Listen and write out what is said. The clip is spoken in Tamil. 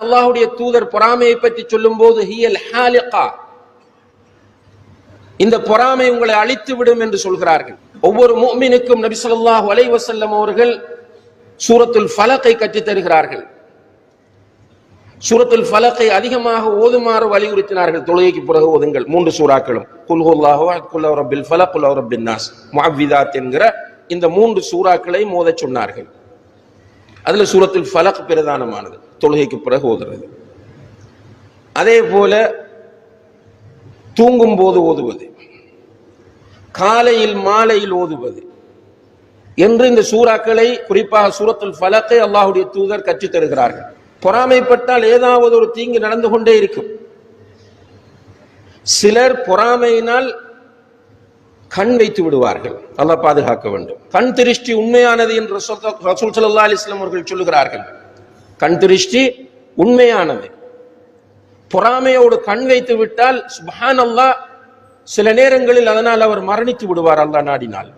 அல்லாஹுடைய தூதர் பொறாமையை பற்றி சொல்லும் போது ஹியல் ஹாலிகா. இந்த பொறாமை உங்களை அழித்து விடும் என்று சொல்கிறார்கள். ஒவ்வொரு மோமினுக்கும் நபி ஸல்லல்லாஹு அவர்கள் சூரத்துல் ஃபலக்கை கற்றுத் தருகிறார்கள். சூரத்துல் ஃபலக்கை அதிகமாக ஓதுமாறு வலியுறுத்தினார்கள். தொழுகைக்கு பிறகு ஓதுங்கள். மூன்று சூறாக்களும். குல் ஹுல்லாஹு குல் ஃபலக் குல் ரப்பின் நாஸ். என்கிற இந்த மூன்று சூறாக்களை மோதச் சொன்னார்கள். அதுல சூரத்துல் ஃபலக் பிரதானமானது. தொழுகைக்கு பிறகு ஓதுறது. அதே போல தூங்கும் போது ஓதுவது. காலையில் மாலையில் ஓதுவது. என்று இந்த சூறாக்களை குறிப்பாக சூரத்துல் ஃபலக்கை அல்லாஹுடைய தூதர் கற்றுத் தருகிறார்கள். பொறாமைப்பட்டால் ஏதாவது ஒரு தீங்கு நடந்து கொண்டே இருக்கும். சிலர் பொறாமையினால் கண் வைத்து விடுவார்கள். அல்லாஹ் பாதுகாக்க வேண்டும். கண் திருஷ்டி உண்மையானது என்று ரசூல் ரசூல் ஸல்லல்லாஹு அவர்கள் சொல்லுகிறார்கள். கண் திருஷ்டி உண்மையானது. பொறாமையோடு கண் வைத்து விட்டால் சுப்ஹானல்லாஹ் சில நேரங்களில் அதனால் அவர் மரணித்து விடுவார் அல்லா நாடினால்.